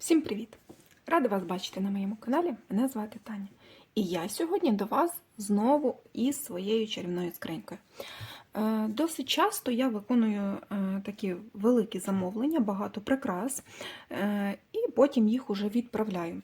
Всім привіт! Рада вас бачити на моєму каналі. Мене звати Таня. І я сьогодні до вас знову із своєю чарівною скринькою. Е, Досить часто я виконую е, такі великі замовлення, багато прикрас, е, і потім їх уже відправляю.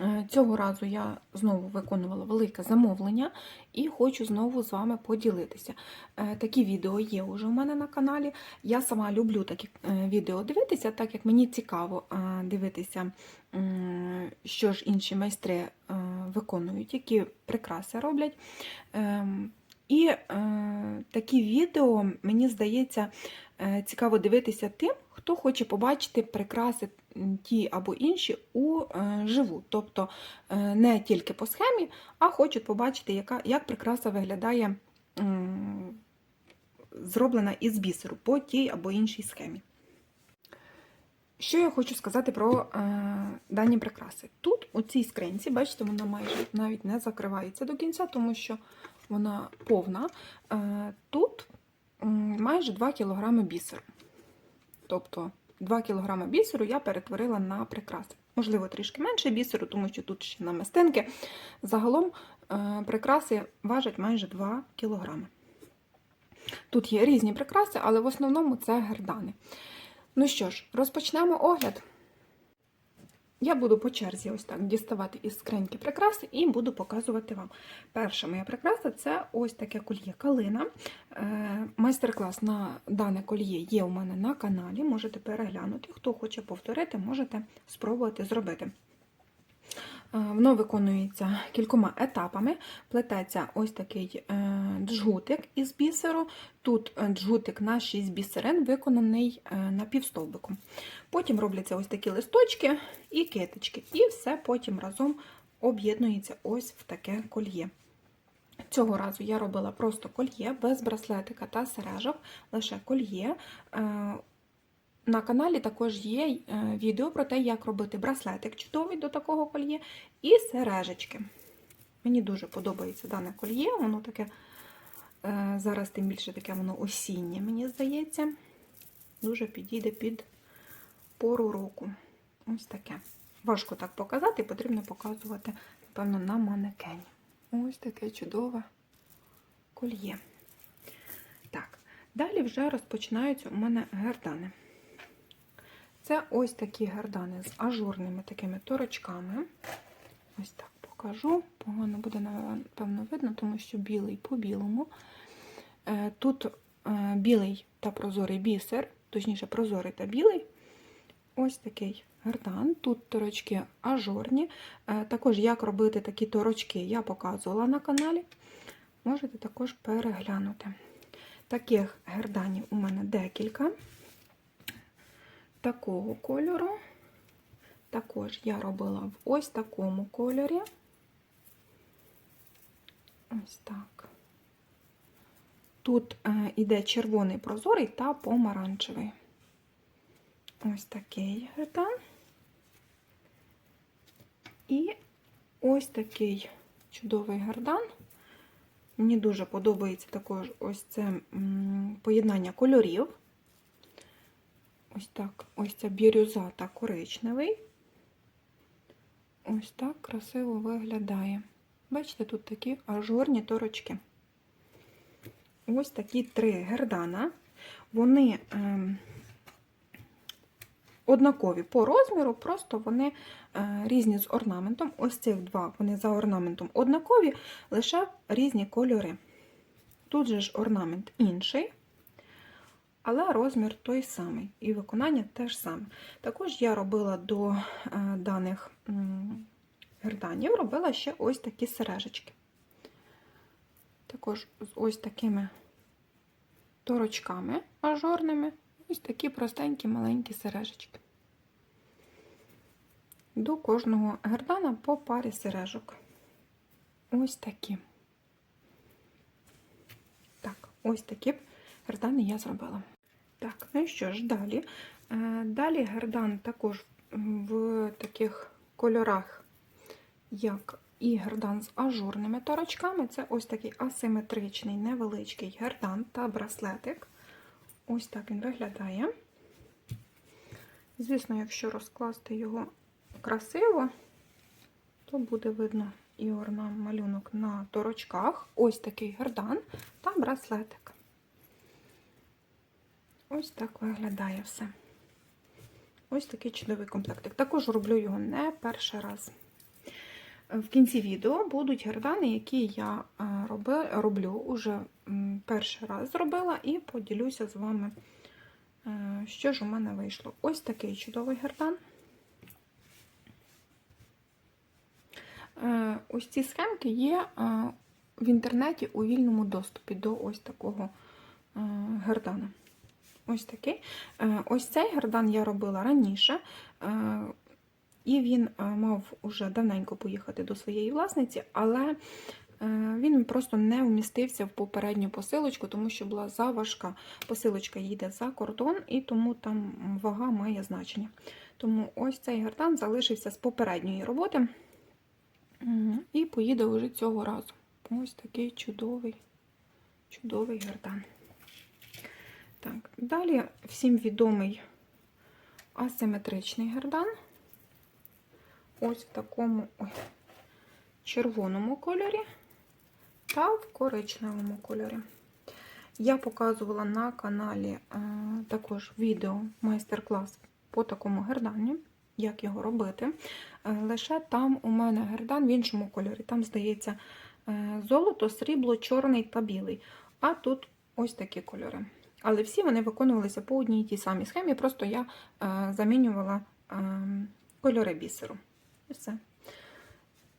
Е, Цього разу я знову виконувала велике замовлення і хочу знову з вами поділитися. Е, Такі відео є вже у мене на каналі. Я сама люблю такі е, відео дивитися, так як мені цікаво дивитися, що ж інші майстри виконують, які прикраси роблять. Ем, І такі відео, мені здається, цікаво дивитися тим, хто хоче побачити прикраси ті або інші у е, живу. Тобто е, не тільки по схемі, а хочуть побачити, яка, як прикраса виглядає зроблена із бісеру по тій або іншій схемі. Що я хочу сказати про е, дані прикраси? Тут, у цій скринці, бачите, вона майже навіть не закривається до кінця, тому що вона повна. Е, тут майже 2 кг бісеру. Тобто 2 кг бісеру я перетворила на прикраси. Можливо, трішки менше бісеру, тому що тут ще намистинки. Загалом е, прикраси важать майже 2 кг. Тут є різні прикраси, але в основному це гердани. Ну що ж, розпочнемо огляд. Я буду по черзі ось так діставати із скриньки прикраси і буду показувати вам. Перша моя прикраса це ось таке кольє калина. Е, Майстер-клас на дане кольє є у мене на каналі. Можете переглянути. Хто хоче повторити, можете спробувати зробити. Е, Воно виконується кількома етапами. Плететься ось такий е, джгутик із бісеру. Тут е, джгутик на 6 бісерин, виконаний на півстовбику. Потім робляться ось такі листочки і китички. І все потім разом об'єднується ось в таке кольє. Цього разу я робила просто кольє без браслетика та сережок, лише кольє. На каналі також є е, відео про те, як робити браслетик чудовий до такого кольє і сережечки. Мені дуже подобається дане кольє, воно таке е, зараз тим більше таке воно осіннє, мені здається. Дуже підійде під пору року. Ось таке. Важко так показати, потрібно показувати, напевно, на манекені. Ось таке чудове кольє. Так, далі вже розпочинаються у мене гердани. Це ось такі гердани з ажурними такими торочками. Ось так покажу. Погано буде, напевно, видно, тому що білий по білому. Е, Тут е, білий та прозорий бісер, точніше, прозорий та білий. Ось такий гердан. Тут торочки ажурні. Е, Також, як робити такі торочки, я показувала на каналі. Можете також переглянути. Таких герданів у мене декілька такого кольору. Також я робила в ось такому кольорі. Ось так. Тут е, іде червоний прозорий та помаранчевий. Ось такий гердан. І ось такий чудовий гердан. Мені дуже подобається також ось це поєднання кольорів. Ось так, ось ця бірюза та коричневий. Ось так красиво виглядає. Бачите, тут такі ажурні торочки. Ось такі три гердана. Вони е, однакові по розміру, просто вони е, різні з орнаментом. Ось цих два вони за орнаментом однакові, лише різні кольори. Тут же ж орнамент інший але розмір той самий, і виконання теж саме. Також я робила до е, даних герданів, робила ще ось такі сережечки. Також з ось такими торочками ажурними, ось такі простенькі маленькі сережечки. До кожного гердана по парі сережок. Ось такі. Так, ось такі гердани я зробила. Так, ну і що ж, далі. Е, Далі гердан також в таких кольорах, як і гердан з ажурними торочками. Це ось такий асиметричний невеличкий гердан та браслетик. Ось так він виглядає. Звісно, якщо розкласти його красиво, то буде видно і орнам малюнок на торочках. Ось такий гердан та браслетик. Ось так виглядає все. Ось такий чудовий комплектик. Також роблю його не перший раз. В кінці відео будуть гердани, які я е, роблю уже перший раз зробила, і поділюся з вами, е, що ж у мене вийшло. Ось такий чудовий гердан. Е, Ось ці схемки є в інтернеті у вільному доступі до ось такого гердана. Ось такий. Е, Ось цей гердан я робила раніше, е, і він е, мав уже давненько поїхати до своєї власниці, але він просто не вмістився в попередню посилочку, тому що була заважка. Посилочка їде за кордон, і тому там вага має значення. Тому ось цей гердан залишився з попередньої роботи і поїде вже цього разу. Ось такий чудовий, чудовий гердан. Так, далі всім відомий асиметричний гердан. Ось в такому ой, червоному кольорі та в коричневому кольорі. Я показувала на каналі е, також відео майстер-клас по такому гердані, як його робити. Е, лише там у мене гердан в іншому кольорі. Там, здається, е, золото, срібло, чорний та білий. А тут ось такі кольори. Але всі вони виконувалися по одній і тій самій схемі, просто я е, замінювала е, кольори бісеру. І все.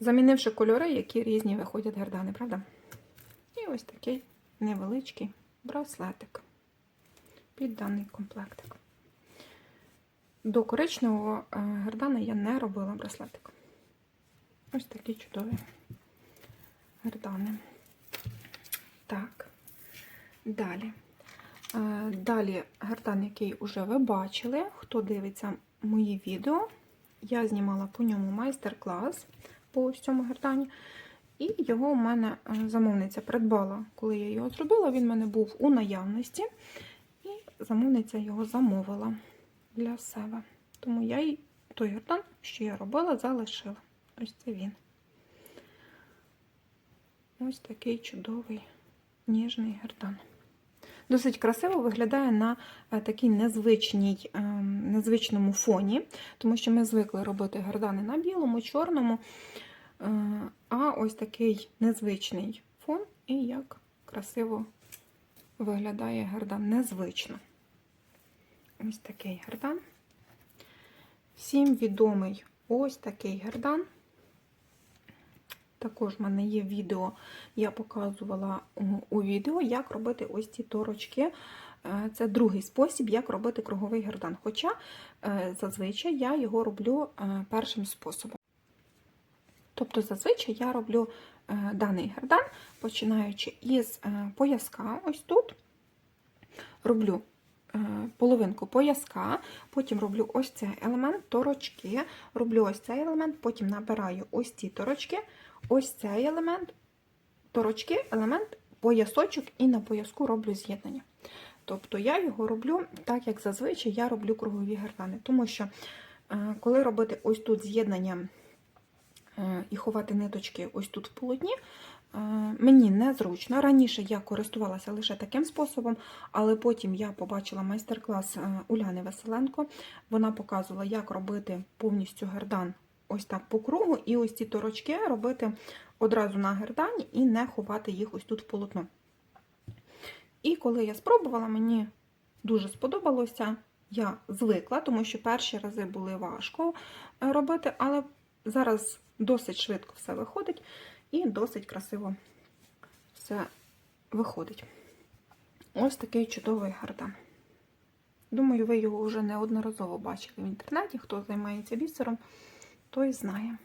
Замінивши кольори, які різні виходять гердани, правда? І ось такий невеличкий браслетик під даний комплектик. До коричневого е, гердана я не робила браслетик. Ось такі чудові гердани. Так, далі. Е, Далі гердан, який вже ви бачили, хто дивиться мої відео, я знімала по ньому майстер-клас по ось цьому гердані. І його у мене е, замовниця придбала, коли я його зробила. Він в мене був у наявності, і замовниця його замовила для себе. Тому я й той гердан, що я робила, залишила. Ось це він. Ось такий чудовий ніжний гердан. Досить красиво виглядає на е, такій незвичній, е, незвичному фоні, тому що ми звикли робити гердани на білому, чорному. Е, А ось такий незвичний фон, і як красиво виглядає гердан незвично. Ось такий гердан. Всім відомий ось такий гердан. Також в мене є відео, я показувала у- відео, як робити ось ці торочки. Е, Це другий спосіб, як робити круговий гердан. Хоча е, зазвичай я його роблю е, першим способом. Тобто, зазвичай я роблю даний гердан, починаючи із пояска, ось тут, роблю половинку пояска, потім роблю ось цей елемент торочки, роблю ось цей елемент, потім набираю ось ці торочки, ось цей елемент, торочки, елемент, поясочок і на пояску роблю з'єднання. Тобто я його роблю так, як зазвичай я роблю кругові гердани. Тому що, е, коли робити ось тут з'єднання е, і ховати ниточки ось тут в полотні, е, мені незручно. Раніше я користувалася лише таким способом, але потім я побачила майстер-клас Уляни Василенко. Вона показувала, як робити повністю гердан ось так по кругу, і ось ці торочки робити одразу на гердані і не ховати їх ось тут в полотно. І коли я спробувала, мені дуже сподобалося. Я звикла, тому що перші рази були важко е, робити, але зараз досить швидко все виходить і досить красиво все виходить. Ось такий чудовий гардан. Думаю, ви його вже неодноразово бачили в інтернеті. Хто займається бісером, той знає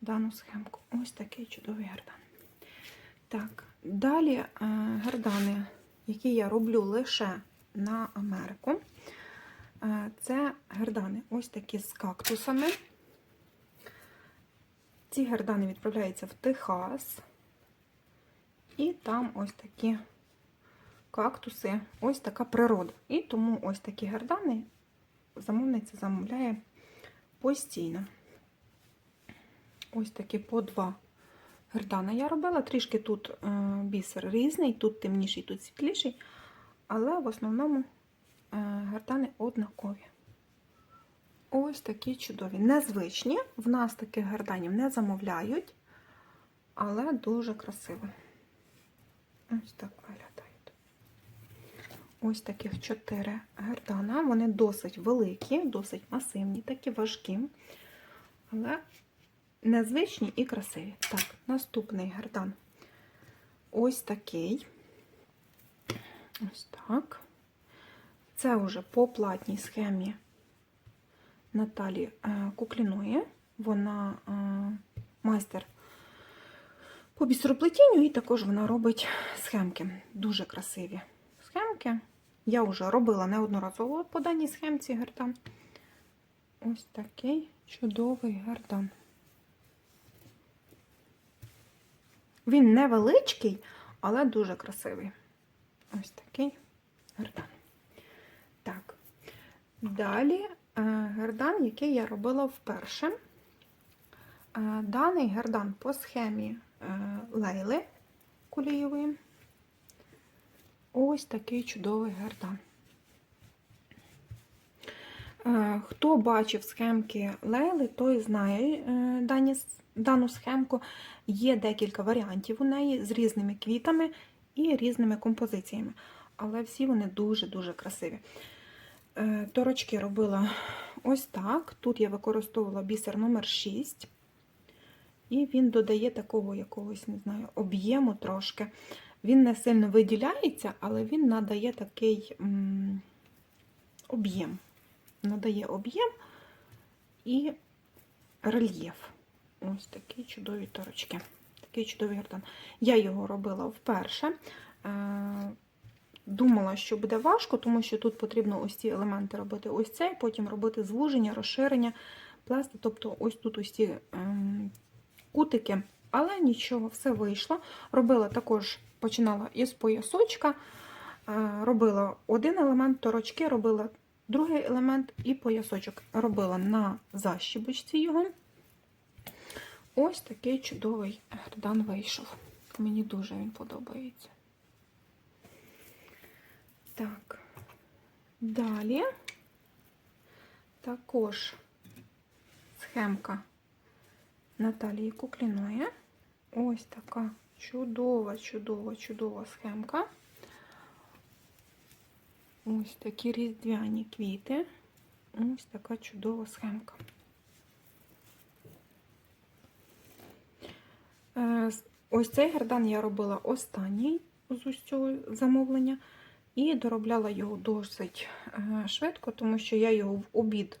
дану схемку. Ось такий чудовий гардан. Так, далі е, гердани, які я роблю лише на Америку. Е, Це гердани ось такі з кактусами. Ці гердани відправляються в Техас. І там ось такі кактуси, ось така природа. І тому ось такі гердани замовниця замовляє постійно. Ось такі по два гердана я робила. Трішки тут е, бісер різний, тут темніший, тут світліший, але в основному е, гердани однакові. Ось такі чудові. Незвичні. В нас таких герданів не замовляють, але дуже красиво. Ось так виглядають. Ось таких чотири гердана. Вони досить великі, досить масивні, такі важкі, але незвичні і красиві. Так, наступний гердан. Ось такий. Ось так. Це вже по платній схемі Наталі е, Кукліної. Вона е, майстер по бісероплетінню, і також вона робить схемки. Дуже красиві схемки. Я вже робила неодноразово по даній схемці гердан. Ось такий чудовий гердан. Він невеличкий, але дуже красивий. Ось такий гердан. Так. Далі е, гердан, який я робила вперше. Е, Даний гердан по схемі е, лейли кулієвої. Ось такий чудовий гердан. Е, Хто бачив схемки лейли, той знає е, дані, дану схемку. Є декілька варіантів у неї з різними квітами і різними композиціями. Але всі вони дуже-дуже красиві. Е, Торочки робила ось так. Тут я використовувала бісер номер 6 і він додає такого якогось, не знаю, об'єму трошки. Він не сильно виділяється, але він надає такий об'єм. Надає об'єм і рельєф. Ось такі чудові торочки. Такий чудовий гердан. Я його робила вперше. Е, Думала, що буде важко, тому що тут потрібно ось ці елементи робити ось цей, потім робити звуження, розширення, пласти. Тобто ось тут ось ці ем, кутики, але нічого, все вийшло. Робила також, починала із поясочка, е, робила один елемент торочки, робила другий елемент і поясочок. Робила на защібочці його. Ось такий чудовий гердан вийшов. Мені дуже він подобається. Так, далі також схемка Наталії Кукліної. Ось така чудова, чудова, чудова схемка. Ось такі різдвяні квіти. Ось така чудова схемка. Е, Ось цей гердан я робила останній з ось цього замовлення. І доробляла його досить е, швидко, тому що я його в обід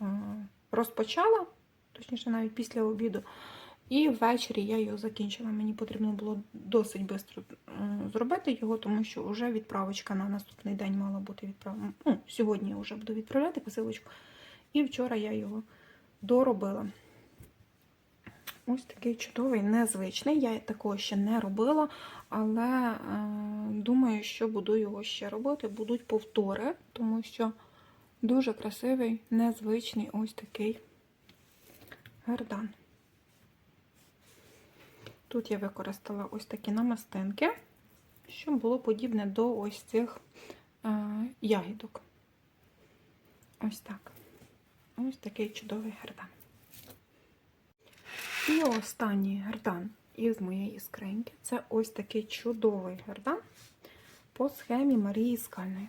е, розпочала, точніше, навіть після обіду. І ввечері я його закінчила. Мені потрібно було досить швидко зробити його, тому що вже відправочка на наступний день мала бути відправлена. Ну, сьогодні я вже буду відправляти посилочку. І вчора я його доробила. Ось такий чудовий, незвичний. Я такого ще не робила, але е, думаю, що буду його ще робити. Будуть повтори, тому що дуже красивий, незвичний ось такий гердан. Тут я використала ось такі намистинки, щоб було подібне до ось цих е, ягідок. Ось так. Ось такий чудовий гердан. І останній гердан із моєї скриньки це ось такий чудовий гердан по схемі Марії Скальної.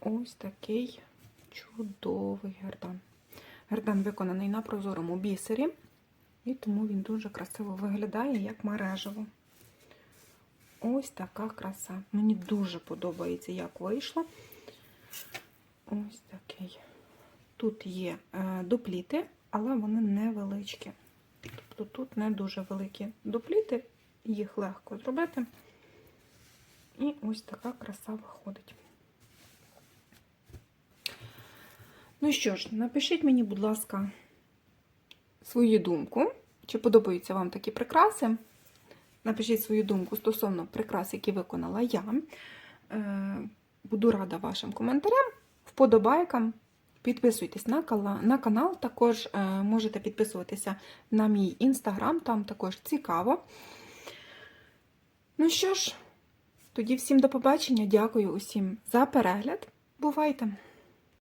Ось такий чудовий гердан. Гердан виконаний на прозорому бісері, і тому він дуже красиво виглядає, як мережево. Ось така краса. Мені дуже подобається, як вийшло. Ось такий. Тут є е, допліти, але вони невеличкі. Тобто тут не дуже великі допліти, їх легко зробити. І ось така краса виходить. Ну що ж, напишіть мені, будь ласка, свою думку, чи подобаються вам такі прикраси. Напишіть свою думку стосовно прикрас, які виконала я. Е, Буду рада вашим коментарям. вподобайкам. Підписуйтесь на, канал, також е, можете підписуватися на мій інстаграм, там також цікаво. Ну що ж, тоді всім до побачення. Дякую усім за перегляд. Бувайте!